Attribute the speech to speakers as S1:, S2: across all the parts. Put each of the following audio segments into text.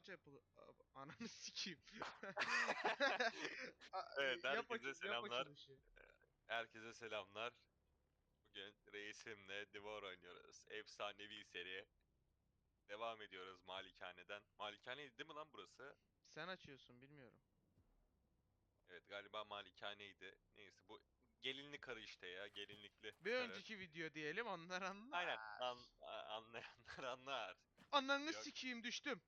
S1: aç Apple'ı. A- Ananı sikeyim.
S2: Evet, herkese selamlar.
S1: açılışı.
S2: Herkese selamlar. Bugün reisimle Divor oynuyoruz. Efsanevi seri. Devam ediyoruz Malikane'den. Malikane değil mi lan burası?
S1: Sen açıyorsun bilmiyorum.
S2: Evet galiba Malikane'ydi. Neyse bu gelinli karı işte ya gelinlikli.
S1: Bir
S2: karı.
S1: önceki video diyelim onlar anlar.
S2: Aynen an, anlayanlar anlar.
S1: Ananı
S2: Yok.
S1: sikeyim düştüm.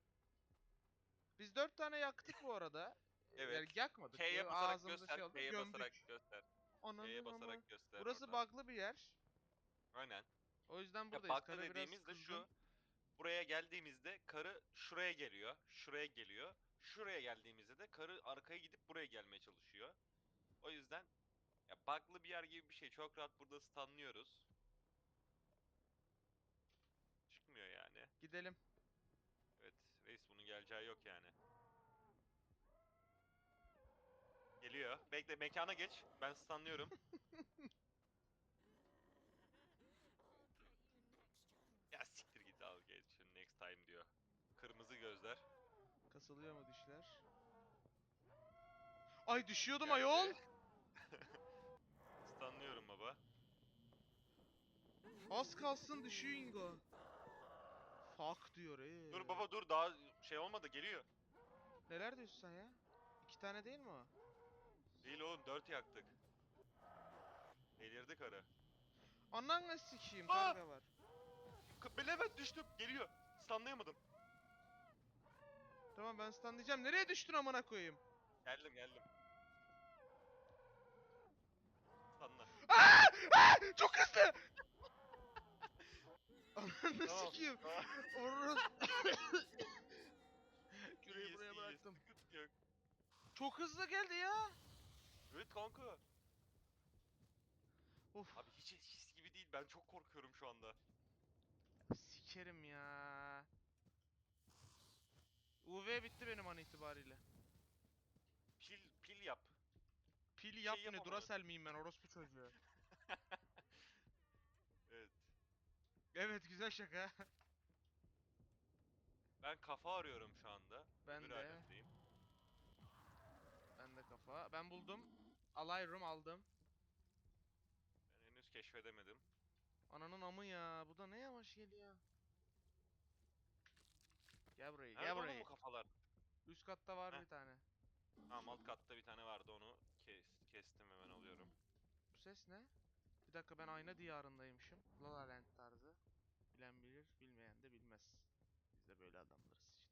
S1: Biz dört tane yaktık bu arada.
S2: Evet.
S1: Yani yakmadık.
S2: K'ye basarak göster,
S1: şey
S2: K'ye basarak göster. K'ye basarak göster
S1: Burası
S2: oradan.
S1: bug'lı bir yer.
S2: Aynen.
S1: O yüzden
S2: Ya
S1: buradayız. Karı biraz
S2: dediğimiz de şu. Buraya geldiğimizde karı şuraya geliyor. Şuraya geliyor. Şuraya geldiğimizde de karı arkaya gidip buraya gelmeye çalışıyor. O yüzden ya bug'lı bir yer gibi bir şey. Çok rahat burada stunlıyoruz. Çıkmıyor yani.
S1: Gidelim.
S2: Geleceği yok yani. Geliyor. Bekle mekana geç. Ben stunlıyorum. ya siktir git al geç. Şimdi next time diyor. Kırmızı gözler.
S1: Kasılıyor mu dişler? Ay düşüyordum
S2: Geldi.
S1: ayol.
S2: Stunlıyorum baba.
S1: Az kalsın düşüyor Ingo. Fuck diyor ee.
S2: Dur baba dur daha şey olmadı geliyor.
S1: Neler diyorsun sen ya? İki tane değil mi o?
S2: Değil oğlum dört yaktık. Delirdi karı.
S1: Ananı sikeyim
S2: Aa!
S1: karga var.
S2: K- Levent düştüm geliyor. Stunlayamadım.
S1: Tamam ben stunlayacağım. Nereye düştün amına koyayım?
S2: Geldim geldim. Stunla.
S1: Çok hızlı. Ananı
S2: tamam.
S1: Orası.
S2: İyiyiz,
S1: buraya bıraktım.
S2: sıkıntı yok.
S1: Çok hızlı geldi ya.
S2: Evet kanka.
S1: Of.
S2: Abi hiç his gibi değil. Ben çok korkuyorum şu anda.
S1: Sikerim ya. UV bitti benim an itibariyle.
S2: Pil pil yap.
S1: Pil
S2: şey
S1: yap ne?
S2: yapamadım.
S1: Duracell miyim ben orospu çocuğu?
S2: Evet.
S1: Evet güzel şaka.
S2: Ben kafa arıyorum şu anda.
S1: Ben
S2: Öbür
S1: de.
S2: alemdeyim.
S1: Ben de kafa. Ben buldum. Alayrum aldım.
S2: Ben henüz keşfedemedim.
S1: Ananın amı ya. Bu da ne yavaş geliyor. Gel buraya,
S2: Nerede
S1: gel
S2: oğlum
S1: buraya.
S2: bu kafalar?
S1: Üst katta var
S2: Heh.
S1: bir tane.
S2: Tamam alt katta bir tane vardı onu kes, kestim hemen alıyorum.
S1: Bu ses ne? Bir dakika ben ayna diyarındaymışım. La La Land tarzı. Bilen bilir, bilmeyen de bilmez. Biz de böyle adamlarız işte.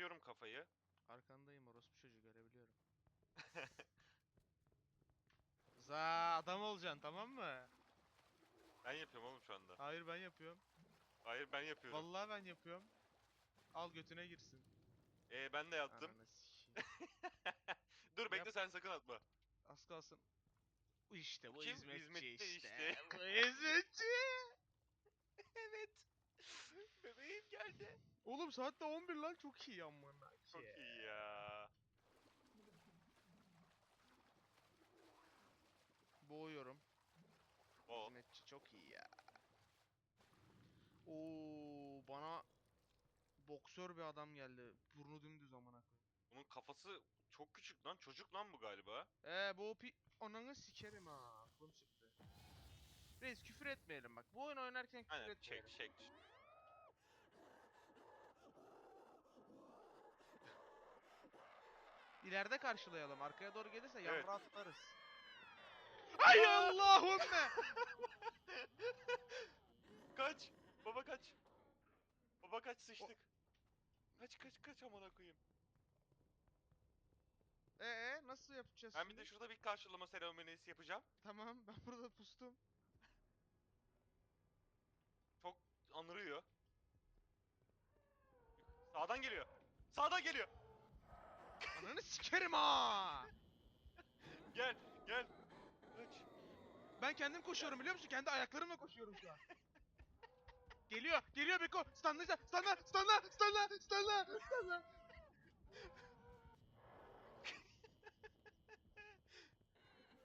S2: Temizliyorum kafayı.
S1: Arkandayım orospu çocuğu görebiliyorum. Za adam olacaksın tamam mı?
S2: Ben yapıyorum oğlum şu anda.
S1: Hayır ben yapıyorum.
S2: Hayır ben yapıyorum.
S1: Vallahi ben yapıyorum. Al götüne girsin.
S2: Ee ben de.
S1: Ananı sikeyim.
S2: Dur bekle
S1: Yap.
S2: sen sakın atma.
S1: Az kalsın. İşte bu
S2: Kim?
S1: hizmetçi
S2: Hizmetçi
S1: işte.
S2: işte.
S1: bu hizmetçi.
S2: evet. Bebeğim geldi.
S1: Oğlum saat de 11 lan çok iyi amına.
S2: Çok iyi ya.
S1: Boğuyorum.
S2: O.
S1: Hizmetçi çok iyi ya. Oo bana boksör bir adam geldi. Burnu dümdüz amına koyayım.
S2: Bunun kafası çok küçük lan. Çocuk lan bu galiba.
S1: Ee bu pi... Ananı sikerim ha. Aklım çıktı. Reis küfür etmeyelim bak. Bu oyun oynarken küfür
S2: Aynen
S1: etmeyelim.
S2: çek çek.
S1: İleride karşılayalım. Arkaya doğru gelirse
S2: Evet.
S1: yavru atlarız. Ay Allahümme!
S2: Kaç. Baba kaç. Baba kaç sıçtık. Kaç kaç kaç amına koyayım.
S1: Ee nasıl yapacağız
S2: Ben bir
S1: şimdi?
S2: de şurada bir karşılama seremonisi yapacağım.
S1: Tamam ben burada pustum.
S2: Çok anırıyor. Sağdan geliyor. Sağdan geliyor.
S1: Sikerim ha!
S2: Gel gel. Kaç.
S1: Ben kendim koşuyorum biliyor musun? Kendi ayaklarımla koşuyorum şu an. geliyor, geliyor Beko. Stunla, stunla, stunla, stunla, stunla, stunla.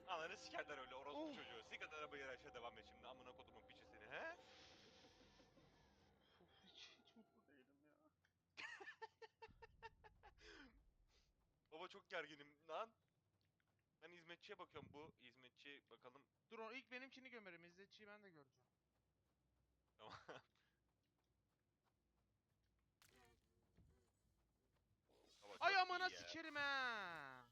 S2: Ananı sikerler öyle orospu
S1: Of.
S2: çocuğu. Sik at arabaya aşağı devam et şimdi. Amına kodumun piçi seni he? Gerginim lan. Ben hizmetçiye bakıyorum bu hizmetçi bakalım
S1: Dur o ilk benimkini gömerim. İzzetçiyi ben de göreceğim.
S2: tamam.
S1: Ay
S2: çok
S1: amına
S2: iyi ya.
S1: sikerim ha.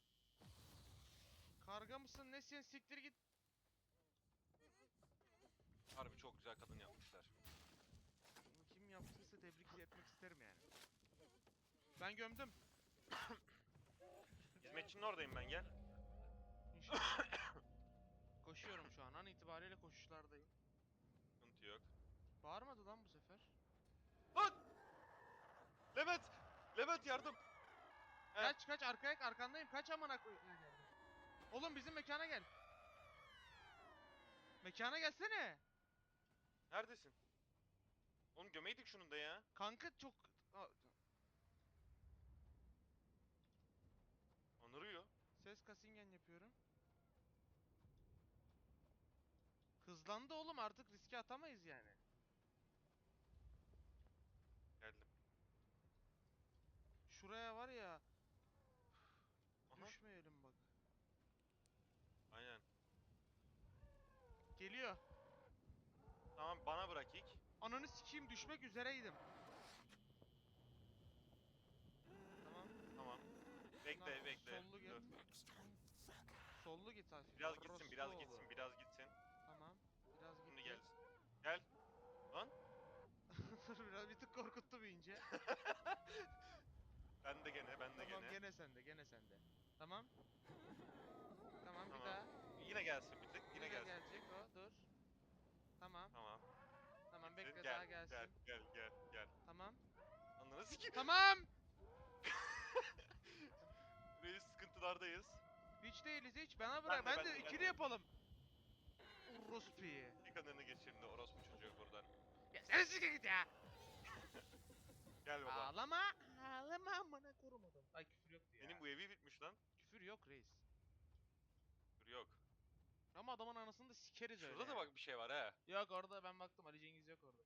S1: Karga mısın nesin siktir git.
S2: Harbi çok güzel kadın yapmışlar.
S1: Bunu Kim yaptıysa tebrik etmek isterim yani. Ben gömdüm.
S2: Hizmetçinin oradayım ben gel.
S1: İnşallah. Koşuyorum şu an. An itibariyle koşuşlardayım.
S2: Sıkıntı yok.
S1: Bağırmadı lan bu sefer.
S2: Lan! Levent! Levent yardım! He.
S1: Kaç kaç arkaya arkandayım. Kaç amına. Oğlum bizim mekana gel. Mekana gelsene.
S2: Neredesin? Oğlum gömeydik şunun da ya.
S1: Kanka çok Aa,
S2: Anırıyor.
S1: ses kasingen yapıyorum. Hızlandı oğlum artık riske atamayız yani.
S2: Geldim.
S1: Şuraya var ya
S2: Aha.
S1: düşmeyelim bak.
S2: Aynen.
S1: Geliyor.
S2: Tamam bana bırak ilk.
S1: Ananı sikeyim düşmek üzereydim. Tamam.
S2: Tamam. Bekle
S1: Lan,
S2: bekle.
S1: sollu gel.
S2: Dur.
S1: Sollu git hafif.
S2: Biraz gitsin, biraz gitsin,
S1: oğlu.
S2: biraz gitsin.
S1: Tamam. Biraz
S2: Şimdi
S1: gitti.
S2: gelsin. Gel. Lan.
S1: Dur biraz bir tık korkuttu bir ince.
S2: Ben de gene, ben de
S1: tamam
S2: gene.
S1: gene sende gene sende. Tamam. Tamam, bir
S2: Tamam.
S1: daha.
S2: Yine gelsin bir tık, yine
S1: de
S2: gelsin.
S1: gelecek o dur. Tamam.
S2: Tamam.
S1: Tamam
S2: Gitsin.
S1: bekle
S2: gel,
S1: daha gelsin.
S2: Gel, gel, gel, gel.
S1: Tamam.
S2: Anladın sikeyim.
S1: Tamam.
S2: Reis sıkıntılardayız.
S1: Hiç değiliz hiç. Bana bırak.
S2: de,
S1: Ben, de,
S2: ben
S1: ikili
S2: de.
S1: yapalım. Orospu'yu.
S2: Bir kanını geç şimdi orospu çocuğu buradan.
S1: Ya sen siktir git ya.
S2: Gel baba.
S1: Ağlama. Ağlama amına korumadım. Ay küfür yoktu ya.
S2: Benim bu evi bitmiş lan.
S1: Küfür yok reis.
S2: Dur yok.
S1: Ama adamın anasını da sikeriz öyle.
S2: Şurada da
S1: yani.
S2: bak bir şey var ha.
S1: Yok orada ben baktım Ali Cengiz yok orada.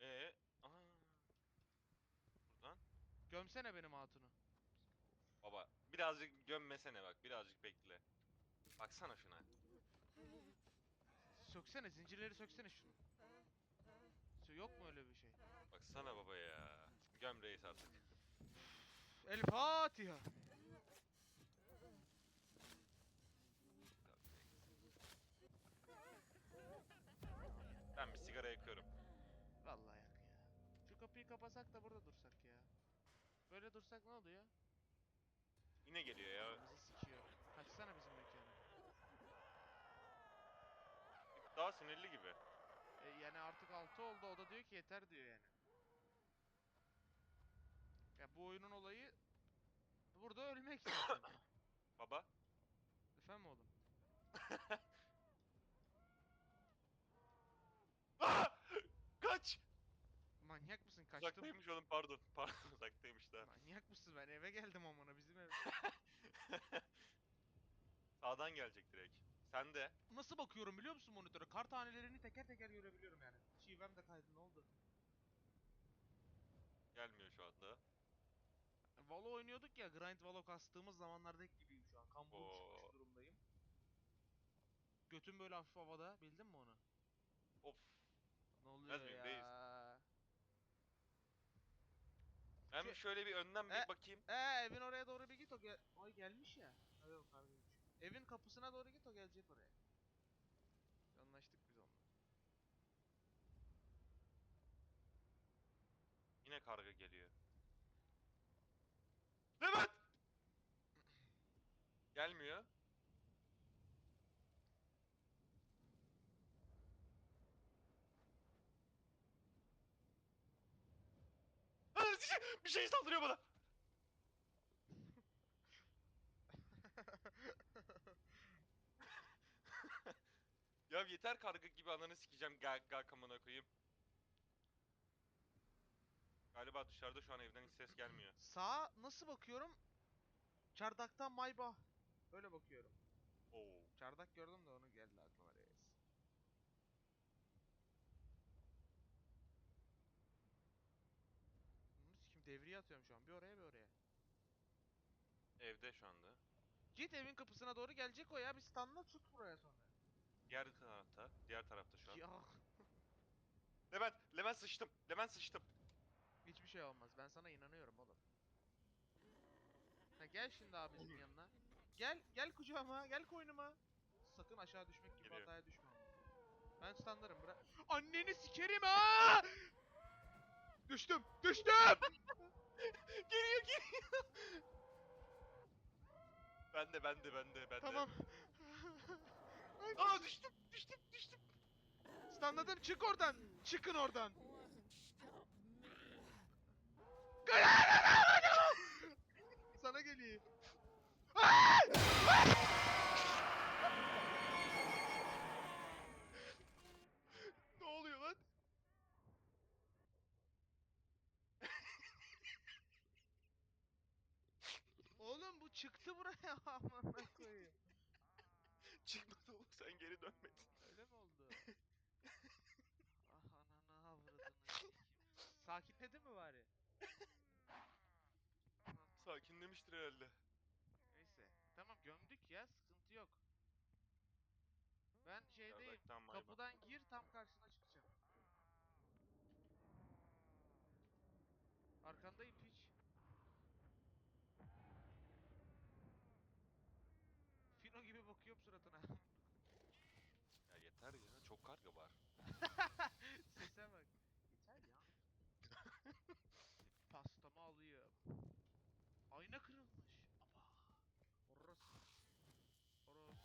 S2: Ee, aha. Buradan.
S1: Gömsene benim hatunu.
S2: Baba birazcık gömmesene bak birazcık bekle. Baksana şuna.
S1: Söksene zincirleri söksene şunu. Sö- Yok mu öyle bir şey?
S2: Baksana baba ya. Göm reis artık.
S1: El Fatiha.
S2: Ben bir sigara yakıyorum.
S1: Vallahi yak ya. Şu kapıyı kapasak da burada dursak ya. Böyle dursak ne oluyor?
S2: Yine geliyor ya.
S1: Bizi sikiyor. Kaçsana bizim mekana.
S2: Daha sinirli gibi.
S1: E, yani artık 6 oldu o da diyor ki yeter diyor yani. Ya bu oyunun olayı burada ölmek zaten.
S2: Baba.
S1: Efendim oğlum?
S2: Aa! Kaç!
S1: Manyak mısın? Kaçtım.
S2: Uzaktaymış oğlum pardon. Pardon uzaktaymış da.
S1: Manyak mısın? Ben eve geldim amına bizim ev.
S2: Sağdan gelecek direkt. Sen de.
S1: Nasıl bakıyorum biliyor musun monitöre? Kar tanelerini teker teker görebiliyorum yani. Şivem de kaydı ne oldu?
S2: Gelmiyor şu anda.
S1: Valo oynuyorduk ya, Grind Valo kastığımız zamanlardaki gibiyim şu an. Kambuğum
S2: Oo.
S1: çıkmış durumdayım. Götüm böyle hafif havada, bildin mi onu?
S2: Of.
S1: Ne oluyor
S2: miyim,
S1: ya?
S2: reis? Ben bir şöyle bir önden bir
S1: E-
S2: bakayım.
S1: Ee evin oraya doğru bir git o gel... Ay gelmiş ya. Ha, yok kargaymış. Evin kapısına doğru git o gelecek oraya. Anlaştık biz onunla.
S2: Yine karga geliyor. Levent! Gelmiyor. Bir şey saldırıyor bana. Ya yeter karga gibi ananı sikeceğim gel gel kamına koyayım. Galiba dışarıda şu an evden hiç ses gelmiyor.
S1: Sağa nasıl bakıyorum? Çardaktan Maybach. Öyle bakıyorum.
S2: Oo.
S1: Çardak gördüm de onu geldi aklıma reis. Bunu sikim devriye atıyorum şu an. Bir oraya bir oraya.
S2: Ev evde şu anda.
S1: Git evin kapısına doğru gelecek o ya. Bir standla tut buraya sonra.
S2: Diğer tarafta. Diğer tarafta şu an.
S1: Ya
S2: Levent! Levent sıçtım! Levent sıçtım!
S1: hiçbir şey olmaz. Ben sana inanıyorum oğlum. Ha, gel şimdi abicim
S2: Olur.
S1: yanına. Gel, gel kucağıma, gel koynuma. Sakın aşağı düşmek gibi
S2: Geliyor.
S1: hataya düşme. Ben standarım bırak. Anneni sikerim ha! Düştüm, düştüm!
S2: Geliyor geliyor! ben de ben de ben de ben
S1: tamam.
S2: de. Aa düştüm düştüm düştüm.
S1: Standladım, çık oradan. Çıkın oradan. Sana geliyor. ne oluyor lan? Oğlum bu çıktı buraya amına koyayım.
S2: Çıkmadı oğlum sen geri dönmedin.
S1: Öyle mi oldu? ah ananı avradını. sikeyim. Sakinledi mi bari?
S2: Sakinlemiştir herhalde.
S1: Neyse. Tamam gömdük ya sıkıntı yok. Ben şeydeyim.
S2: Yardaktan maymun.
S1: Kapıdan gir tam karşına çıkacağım. Arkandayım piç. Fino gibi bakıyorum suratına.
S2: Ya yeter ya çok karga var.
S1: Sese bak. Yeter ya. Pastamı alayım. Ayna kırılmış. Ama. Horoz. Horoz.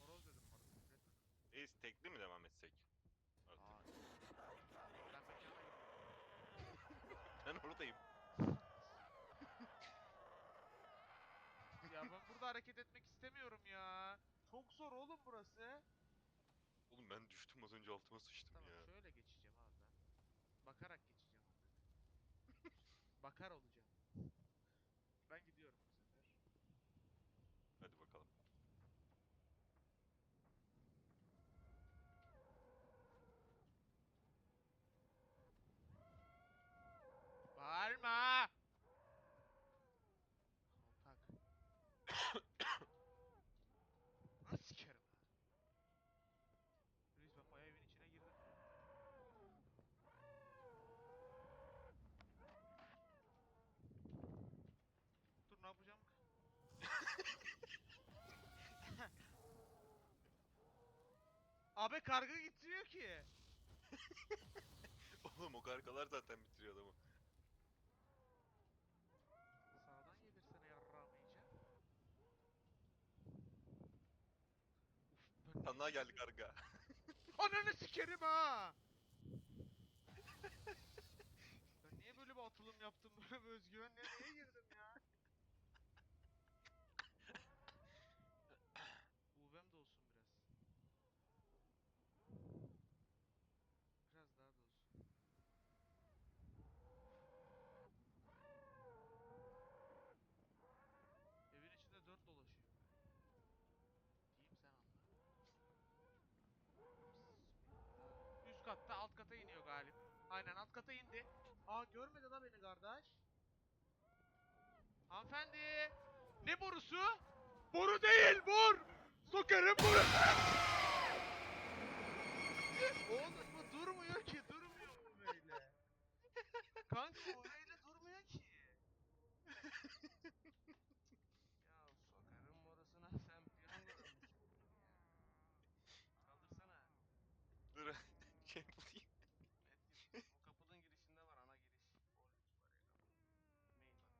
S1: Horoz dedim etme.
S2: Reis tekli mi devam etsek? Artık.
S1: Ben mekana gidiyorum.
S2: Ben oradayım.
S1: Ya ben burada hareket etmek istemiyorum ya. Çok zor oğlum burası.
S2: Oğlum ben düştüm az önce altıma sıçtım
S1: Tamam
S2: ya.
S1: şöyle geçeceğim abi ben. Bakarak geçeceğim abi. Bakar olacağım. Ben gidiyorum bu sefer.
S2: Hadi bakalım.
S1: Bağırma! Kaltak. Nasıl sikerim ha? Reis ben bayağı evin içine girdim. Dur ne yapacağım? Abi karga getiriyor ki.
S2: Oğlum o kargalar zaten bitiriyor adamı.
S1: Sağdan. Uf, ben
S2: Sana geldi karga.
S1: Ananı sikerim ha! ben niye böyle bir atılım yaptım böyle bir özgüvenle niye girdim ya? UV'm de olsun biraz. Biraz daha da olsun. Evin içinde dön dolaşıyor. Diyeyim sen anla. Bismillah. Üst katta alt kata iniyor galip. Aynen alt kata indi. Aa görmedi la beni kardeş. Hanımefendi. Ne borusu? Boru değil bor. Sokarım boru. Oğlum bu durmuyor ki durmuyor bu böyle. Kanka bu öyle durmuyor ki. ya sokarım borusuna sen piyango da mı çaldın ya? Kaldırsana.
S2: Dur şey bulayım.
S1: Matthew, bu kapının girişinde var ana giriş.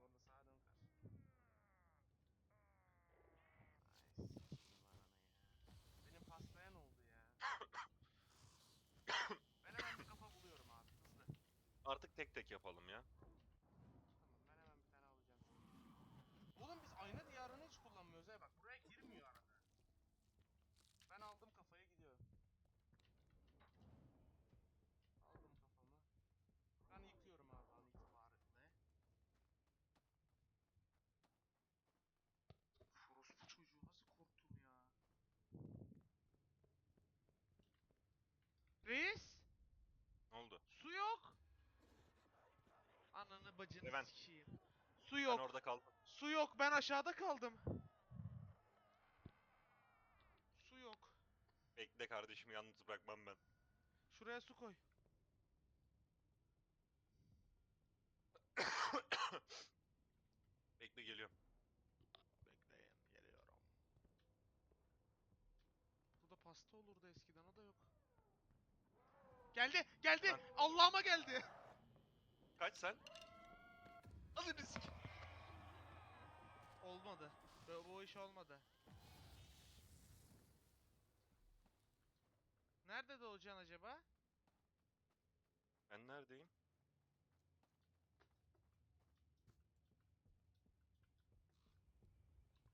S1: Oradaki var ya kapı. Main bak orada sağa dön karşı. Ay sikeyim ananı ya. Benim pastaya ne oldu ya? ben hemen bir kafa buluyorum abi hızlı.
S2: Artık tek tek yapalım ya.
S1: Tamam ben hemen bir tane alacağım. Oğlum biz ayna diyarını hiç kullanmıyoruz ha bak buraya girmiyor arada. Ben aldım kafaya gidiyorum. Aldım kafamı. Ben yıkıyorum abi an itibariyle. Orospu çocuğu nasıl korktum ya. Reis Bacını
S2: Levent.
S1: sikeyim. Su
S2: Ben
S1: yok.
S2: orada kaldım.
S1: Su yok. Ben aşağıda kaldım. Su yok.
S2: Bekle kardeşimi yalnız bırakmam ben.
S1: Şuraya su koy.
S2: Bekle geliyorum.
S1: Bekleyin. Geliyorum. Burada pasta olurdu eskiden. O da yok. Geldi. Geldi.
S2: Lan.
S1: Allah'ıma geldi.
S2: Kaç sen? Alın risk.
S1: Olmadı. Bu, bu iş olmadı. Nerede doğacaksın acaba?
S2: Ben neredeyim?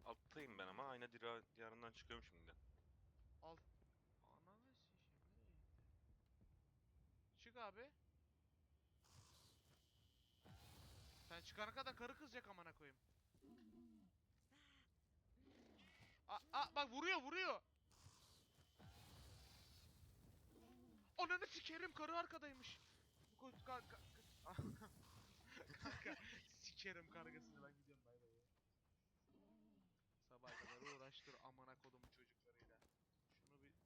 S2: Alttayım ben ama ayna dira diyarından çıkıyorum şimdi.
S1: Alt. Ananı sikeyim? Çık abi. Sen çıkana kadar karı kızacak amına koyayım. Aa, bak vuruyor vuruyor. Ananı sikerim karı arkadaymış. Kar, Kanka sikerim kargasını ben gidiyorum bay bay. Sabah kadar uğraştır amına kodumun çocuklarıyla. Şunu bir...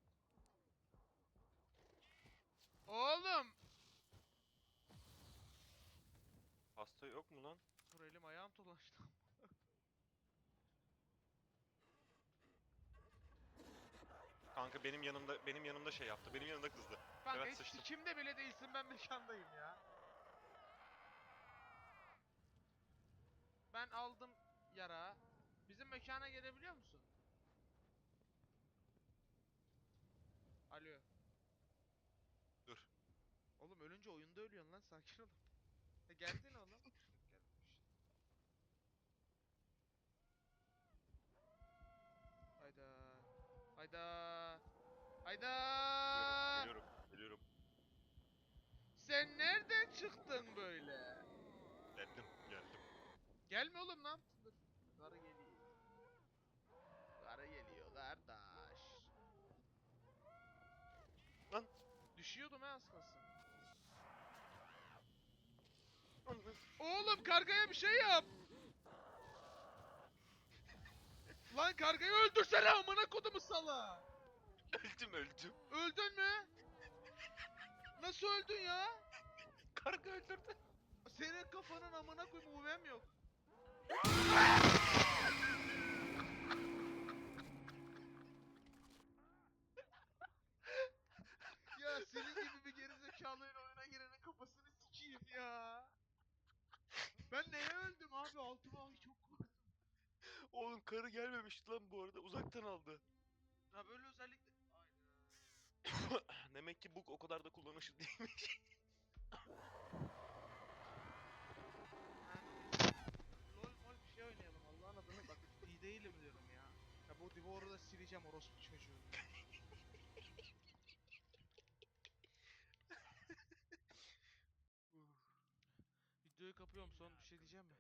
S1: Oğlum!
S2: Yok mu lan?
S1: Dur elim ayağım dolaştı.
S2: Kanka benim yanımda benim yanımda şey yaptı. Benim yanımda kızdı.
S1: Kanka
S2: Evet,
S1: hiç
S2: sıçtım.
S1: sikimde bile değilsin ben mekandayım ya. Ben aldım yara. Bizim mekana gelebiliyor musun? Alo.
S2: Dur.
S1: Oğlum ölünce oyunda ölüyorsun lan sakin ol. Geldin oğlum. Gelmiş. Hayda. Hayda. Hayda.
S2: Geliyorum, geliyorum.
S1: Sen nereden çıktın böyle?
S2: Geldim, geldim.
S1: Gelme oğlum yaptın? Dur. Karı geliyor. Karı geliyor kardeş.
S2: Lan.
S1: Düşüyordum ha az kalsın. Oğlum kargaya bir şey yap. Lan kargayı öldürsene amına kodumu sala.
S2: öldüm, öldüm.
S1: Öldün mü? Nasıl öldün ya?
S2: Karga öldürdü.
S1: Senin kafanın amına koyayım UV'm yok. ya senin gibi bir gerizekalıyla oyuna girenin kafasını sikeyim ya. Ben neye öldüm abi altıma ay çok korktum.
S2: Oğlum karı gelmemişti lan bu arada. Uzaktan aldı.
S1: Ya böyle özellikle...
S2: Demek ki bu o kadar da kullanışlı değilmiş.
S1: Lol mol bir şey oynayalım Allah'ın adını bak iyi değilim diyorum ya. Ya bu Divor'u da sileceğim orospu çocuğu. Videoyu kapıyorum son bir şey diyeceğim mi?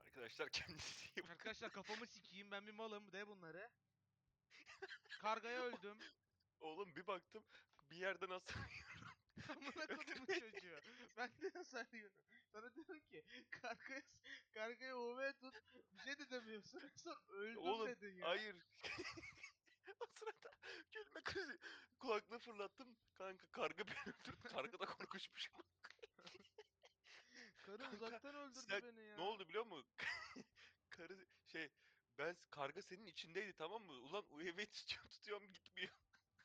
S2: Arkadaşlar kendinize iyi bakın.
S1: Arkadaşlar kafamı sikeyim ben bir malım de bunları. Kargaya öldüm.
S2: Oğlum bir baktım bir yerden asıl
S1: Amına kodumun çocuğu. Ben de nasıl arıyorum? Sana diyorum ki kargaya, kargaya UV tut bir şey de demiyorsun. Sonra öldüm
S2: Oğlum,
S1: dedin ya.
S2: Hayır. o sırada gülme krizi. Kulaklığı fırlattım. Kanka karga beni öldürdü. Karga da korkuşmuş.
S1: Karı
S2: Kanka,
S1: uzaktan öldürdü
S2: sen-
S1: beni ya.
S2: ne oldu biliyor musun? Karı şey ben karga senin içindeydi tamam mı? Ulan UEV tutuyorum, tutuyorum gitmiyor.